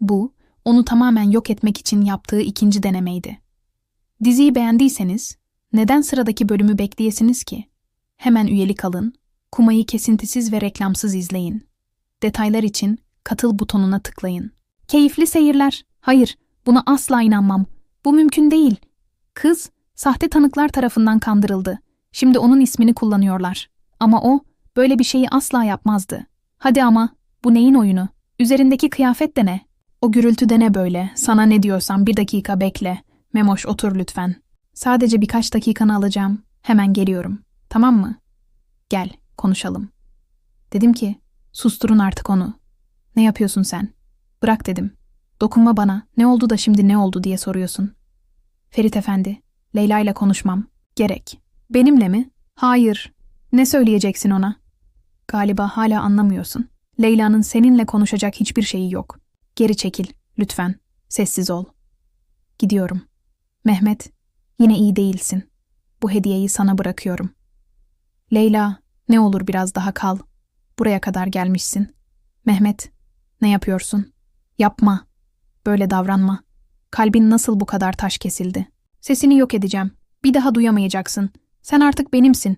Bu, onu tamamen yok etmek için yaptığı ikinci denemeydi. Diziyi beğendiyseniz, neden sıradaki bölümü bekleyesiniz ki? Hemen üyelik alın, Kuma'yı kesintisiz ve reklamsız izleyin. Detaylar için katıl butonuna tıklayın. Keyifli seyirler. Hayır, buna asla inanmam. Bu mümkün değil. Kız, sahte tanıklar tarafından kandırıldı. Şimdi onun ismini kullanıyorlar. Ama o, böyle bir şeyi asla yapmazdı. Hadi ama, bu neyin oyunu? Üzerindeki kıyafet de ne? O gürültü de ne böyle? Sana ne diyorsam bir dakika bekle. Memoş otur lütfen. Sadece birkaç dakikanı alacağım. Hemen geliyorum. Tamam mı? Gel, konuşalım. Dedim ki, susturun artık onu. Ne yapıyorsun sen? Bırak dedim. Dokunma bana. Ne oldu da şimdi ne oldu diye soruyorsun. Ferit Efendi, Leyla ile konuşmam. Gerek. Benimle mi? Hayır. Ne söyleyeceksin ona? Galiba hala anlamıyorsun. Leyla'nın seninle konuşacak hiçbir şeyi yok. Geri çekil, lütfen. Sessiz ol. Gidiyorum. Mehmet, yine iyi değilsin. Bu hediyeyi sana bırakıyorum. Leyla, ne olur biraz daha kal. Buraya kadar gelmişsin. Mehmet, ne yapıyorsun? Yapma. Böyle davranma. Kalbin nasıl bu kadar taş kesildi? Sesini yok edeceğim. Bir daha duyamayacaksın. Sen artık benimsin.